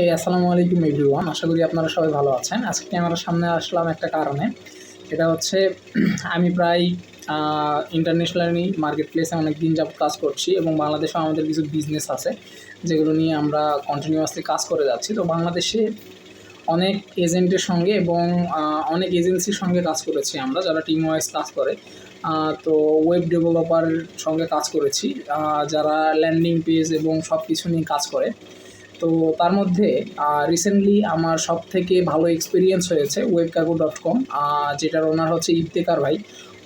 এই, আসসালামু আলাইকুম এভরিওয়ান আশা করি আপনারা সবাই ভালো আছেন। আজকে ক্যামেরার সামনে আসলাম একটা কারণে। এটা হচ্ছে, আমি প্রায় ইন্টারন্যাশনালি মার্কেট প্লেসে অনেক দিন যাবত কাজ করছি এবং বাংলাদেশেও আমাদের কিছু বিজনেস আছে, যেগুলো নিয়ে আমরা কন্টিনিউয়াসলি কাজ করে যাচ্ছি। তো বাংলাদেশে অনেক এজেন্টের সঙ্গে এবং অনেক এজেন্সির সঙ্গে কাজ করেছি আমরা, যারা টিম ওয়াইজ কাজ করে। তো ওয়েব ডেভেলপার সঙ্গে কাজ করেছি যারা ল্যান্ডিং পেজ এবং সব কিছু নিয়ে কাজ করে। তো তার মধ্যে রিসেন্টলি আমার সব থেকে ভালো এক্সপিরিয়েন্স হয়েছে ওয়েব কাগো ডট কম যেটার ওনার হচ্ছে ইফতেকার ভাই।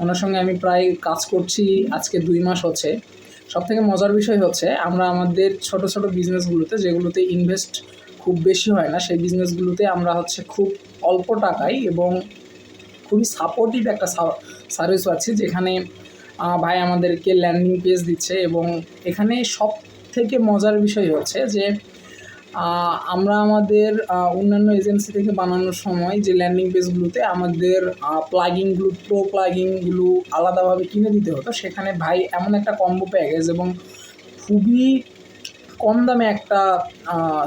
ওনার সঙ্গে আমি প্রায় কাজ করছি, আজকে দুই মাস হচ্ছে। সব থেকে মজার বিষয় হচ্ছে, আমরা আমাদের ছোট ছোট বিজনেসগুলোতে যেগুলোতে ইনভেস্ট খুব বেশি হয় না, সেই বিজনেসগুলোতে আমরা হচ্ছে খুব অল্প টাকায় এবং খুবই সাপোর্টিভ একটা সার্ভিস পাচ্ছি, যেখানে ভাই আমাদেরকে ল্যান্ডিং পেজ দিচ্ছে এবং এখানে সব থেকে মজার বিষয় হচ্ছে যে আমরা আমাদের অন্যান্য এজেন্সি থেকে বানানোর সময় যে ল্যান্ডিং পেজগুলোতে আমাদের প্লাগিংগুলো প্রো প্লাগিংগুলো আলাদাভাবে কিনে দিতে হতো। সেখানে ভাই এমন একটা কম্বো প্যাকেজ এবং খুবই কম দামে একটা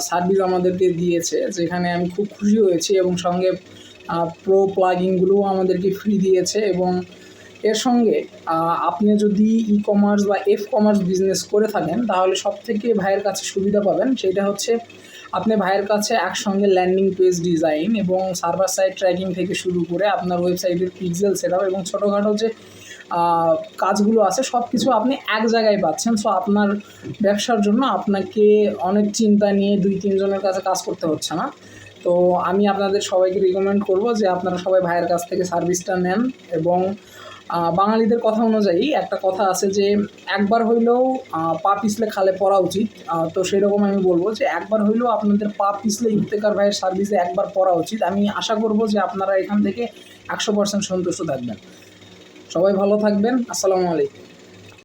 সার্ভিস আমাদেরকে দিয়েছে, যেখানে আমি খুব খুশি হয়েছি এবং সঙ্গে প্রো প্লাগিংগুলোও আমাদেরকে ফ্রি দিয়েছে এবং এর সঙ্গে আপনি যদি ই কমার্স বা এফ কমার্স বিজনেস করে থাকেন, তাহলে সব থেকে ভাইয়ের কাছে সুবিধা পাবেন সেটা হচ্ছে, আপনি ভাইয়ের কাছে একসঙ্গে ল্যান্ডিং পেজ ডিজাইন এবং সার্ভার সাইড ট্র্যাকিং থেকে শুরু করে আপনার ওয়েবসাইটের পিক্সেল সেটআপ এবং ছোটোখাটো যে কাজগুলো আছে সব কিছু আপনি এক জায়গায় পাচ্ছেন। সো আপনার ব্যবসার জন্য আপনাকে অনেক চিন্তা নিয়ে দুই, তিনজনের কাছে কাজ করতে হচ্ছে না। তো, আমি আপনাদের সবাইকে রিকমেন্ড করব যে আপনারা সবাই ভাইয়ের কাছ থেকে সার্ভিসটা নেন এবং বাঙালিদের কথা অনুযায়ী একটা কথা আছে যে একবার হইলেও পা পিছলে খালে পড়া উচিত। তো সেই রকম আমি বলব যে একবার হইলেও আপনাদের পা পিছলে ইফতেকার ভাইয়ের সার্ভিসে একবার পড়া উচিত। আমি আশা করব যে আপনারা এখান থেকে একশো পার্সেন্ট সন্তুষ্ট থাকবেন। সবাই ভালো থাকবেন। আসসালামু আলাইকুম।